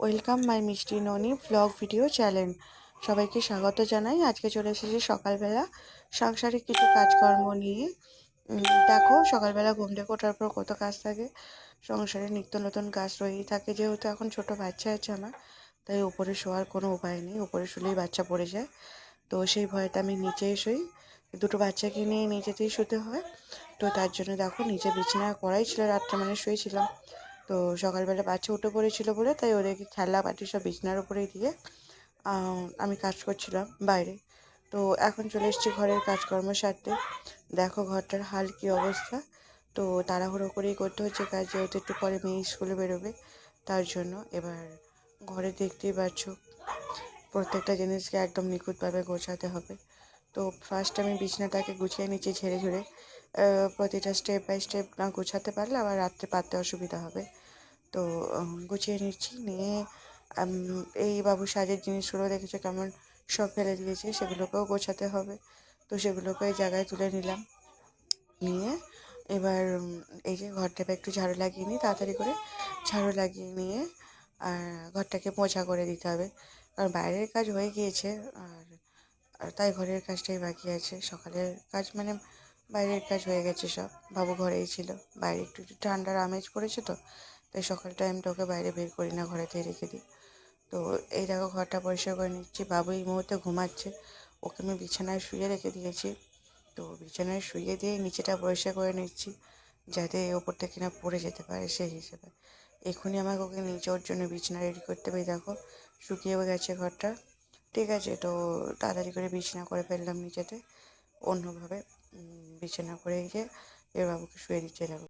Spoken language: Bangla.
ওয়েলকাম মাই মিষ্টি ননি ব্লগ ভিডিও চ্যানেল। সবাইকে স্বাগত জানাই। আজকে চলে এসেছি সকালবেলা সাংসারিক কিছু কাজকর্ম নিয়ে। দেখো, সকালবেলা ঘুম থেকে ওঠার পর কত কাজ থাকে। সংসারে নিত্য নতুন কাজ রয়েই থাকে। যেহেতু এখন ছোট বাচ্চা আছে আমার, তাই উপরে শোয়ার কোনো উপায় নেই। উপরে শুলেই বাচ্চা পড়ে যায়। তো সেই ভয়টা আমি নিচেই শুই দুটো বাচ্চাকে নিয়ে নিচেতেই শুতে হয়। তো তার জন্য দেখো, নিচে বিছানা করাই ছিল। রাত্রে মানে শুয়েছিলাম। তো সকালবেলা বাচ্চা উঠে পড়েছিল বলে তাই ওদেরকে খেলা বাটি সব বিছানার উপরেই দিয়ে আমি কাজ করছিলাম বাইরে। তো এখন চলে এসেছি ঘরের কাজকর্ম সারতে। দেখো ঘরটার হাল কী অবস্থা। তো তাড়াহুড়ো করেই করতে হচ্ছে কাজ, যেহেতু একটু পরে মেয়ে স্কুলে বেরোবে, তার জন্য এবার ঘরে দেখতেই পাচ্ছ, প্রত্যেকটা জিনিসকে একদম নিখুঁতভাবে গোছাতে হবে। তো ফার্স্ট আমি বিছানাটাকে গুছিয়ে নিচ্ছি ঝেড়ে ঝুড়ে। প্রতিটা স্টেপ বাই স্টেপ না গোছাতে পারলে আবার রাত্রে পাততে অসুবিধা হবে। তো গুছিয়ে নিচ্ছি, নিয়ে এই বাবু সাজের জিনিসগুলো দেখেছ কেমন সব ফেলে দিয়েছে, সেগুলোকেও গোছাতে হবে। তো সেগুলোকে জায়গায় তুলে নিলাম। নিয়ে এবার এই যে ঘরটাকে একটু ঝাড়ু লাগিয়ে নিই, তাড়াতাড়ি করে ঝাড়ু লাগিয়ে নিয়ে আর ঘরটাকে মোছা করে দিতে হবে। কারণ বাইরের কাজ হয়ে গিয়েছে আর তাই ঘরের কাজটাই বাকি আছে। সকালের কাজ মানে বাইরের কাজ হয়ে গেছে সব। বাবু ঘরেই ছিল। বাইরে একটু একটু ঠান্ডার আমেজ পড়েছে তো, তাই সকাল টাইমটা ওকে বাইরে বের করি না ঘরেতেই রেখে দিই। তো এই দেখো ঘরটা পরিষ্কার করে নিচ্ছি। বাবু এই মুহূর্তে ঘুমাচ্ছে। ওকে আমি বিছানায় শুয়ে রেখে দিয়েছি। তো বিছানায় শুয়ে দিয়ে নিচেটা পরিষ্কার করে নিচ্ছি, যাতে ওপর থেকে না পড়ে যেতে পারে সেই হিসেবে। এক্ষুনি আমাকে ওকে নিচে ওর জন্য বিছানা রেডি করতে হবে। দেখো শুকিয়েও গেছে ঘরটা। ঠিক আছে, তো তাড়াতাড়ি করে বিছানা করে ফেললাম নিচেতে। অন্যভাবে। বিছানা করে এসে এর বাবুকে শুয়ে দিচ্ছে দেখো